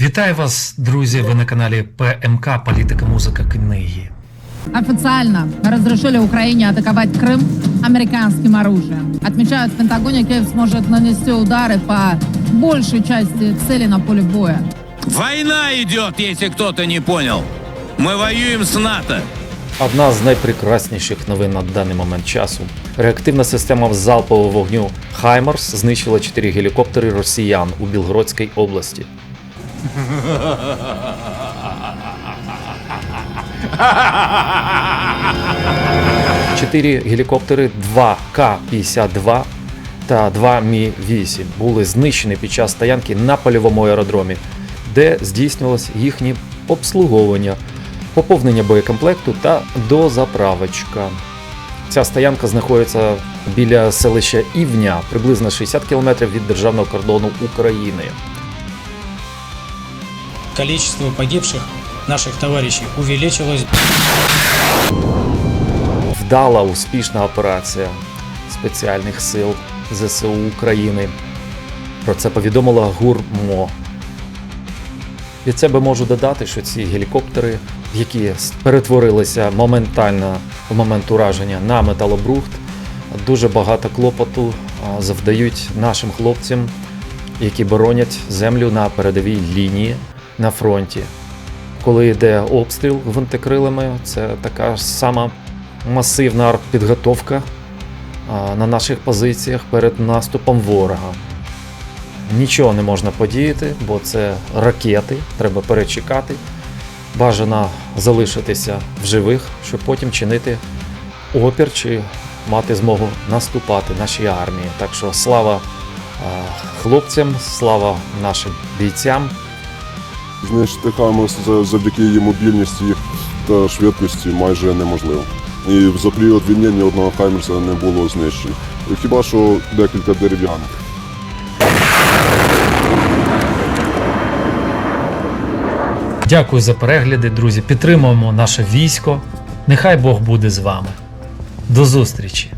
Вітаю вас, друзі! Ви на каналі ПМК Політика, музика, книги. Официально разрешили Украине атаковать Крым американским оружием. Отмечают в Пентагоне, Киев сможет нанести удары по большей части целей на поле боя. Война идет, если кто-то не понял. Мы воюем с НАТО. Одна з найпрекрасніших новин на даний момент часу. Реактивна система залпового вогню Хаймарс знищила 4 гелікоптери росіян у Білгородській області. Чотири гелікоптери 2К-52 та 2 Мі-8 були знищені під час стоянки на польовому аеродромі, де здійснювалось їхнє обслуговування, поповнення боєкомплекту та дозаправочка. Ця стоянка знаходиться біля селища Івня, приблизно 60 км від державного кордону України. Количество погибших наших товарищей увеличилось. Вдала успішна операція спеціальних сил ЗСУ України. Про це повідомила ГУРМО. Від себе можу додати, що ці гелікоптери, які перетворилися моментально в момент ураження на металобрухт, дуже багато клопоту завдають нашим хлопцям, які боронять землю на передовій лінії на фронті. Коли йде обстріл гвинтокрилами, це така ж сама масивна артпідготовка на наших позиціях перед наступом ворога. Нічого не можна подіяти, бо це ракети, треба перечекати. Бажано залишитися в живих, щоб потім чинити опір чи мати змогу наступати нашій армії. Так що слава хлопцям, слава нашим бійцям. Знищити завдяки її мобільності та швидкості майже неможливо. І за період війни ні одного Хаймерса не було знищено. Хіба що декілька дерев'яних. Дякую за перегляди, друзі. Підтримуємо наше військо. Нехай Бог буде з вами. До зустрічі!